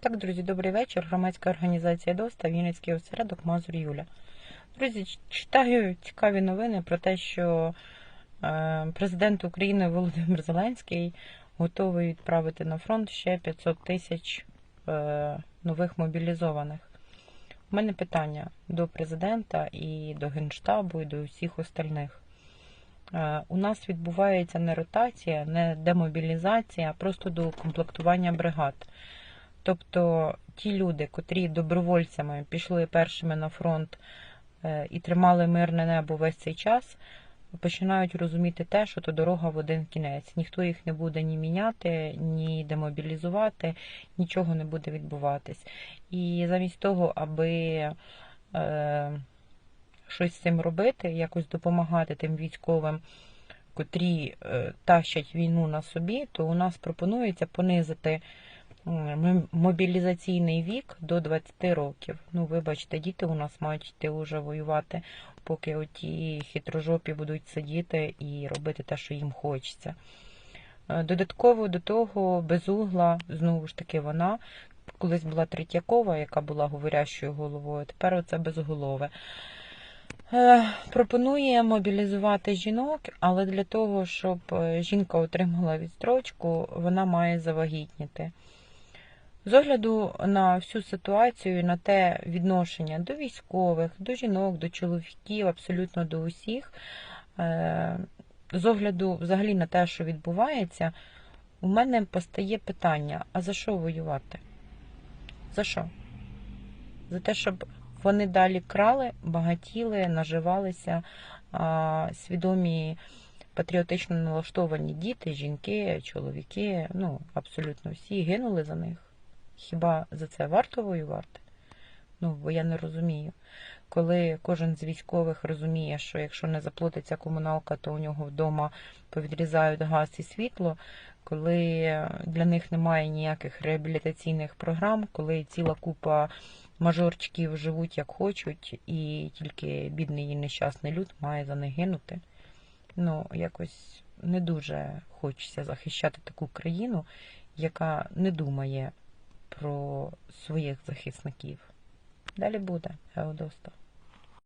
Так, друзі, добрий вечір. Громадська організація ДОСТА, Вінницький осередок Мазур Юля. Друзі, читаю цікаві новини про те, що е, президент України Володимир Зеленський готовий відправити на фронт ще 500 тисяч е, нових мобілізованих. У мене питання до президента і до Генштабу, і до всіх остальних. Е, У нас відбувається не ротація, не демобілізація, а просто доукомплектування бригад. Тобто ті люди, котрі добровольцями пішли першими на фронт е, і тримали мирне небо весь цей час, починають розуміти те, що то дорога в один кінець. Ніхто їх не буде ні міняти, ні демобілізувати, нічого не буде відбуватись. І замість того, аби е, щось з цим робити, якось допомагати тим військовим, котрі е, тащать війну на собі, то у нас пропонується понизити мобілізаційний вік до 20 років. Ну, вибачте, діти у нас мають йти уже воювати, поки оті хитрожопі будуть сидіти і робити те, що їм хочеться. Е, Додатково до того, безугла, знову ж таки, вона колись була Третьякова, яка була говорящою головою, тепер оце безголове. Е, Пропонує мобілізувати жінок, але для того, щоб е, жінка отримала відстрочку, вона має завагітніти. З огляду на всю ситуацію, на те відношення до військових, до жінок, до чоловіків, абсолютно до усіх, е, з огляду взагалі на те, що відбувається, у мене постає питання: а за що воювати? За що? За те, щоб вони далі крали, багатіли, наживалися, свідомі патріотично налаштовані діти, жінки, чоловіки, ну, абсолютно всі гинули за них. Хіба за це варто воювати? Ну, бо я не розумію. Коли кожен з військових розуміє, що якщо не заплатиться комуналка, то у нього вдома повідрізають газ і світло, коли для них немає ніяких реабілітаційних програм, коли ціла купа мажорчиків живуть як хочуть, і тільки бідний і нещасний люд має за них гинути. Ну, якось не дуже хочеться захищати таку країну, яка не думає про своїх захисників. Далі буде Геодоста.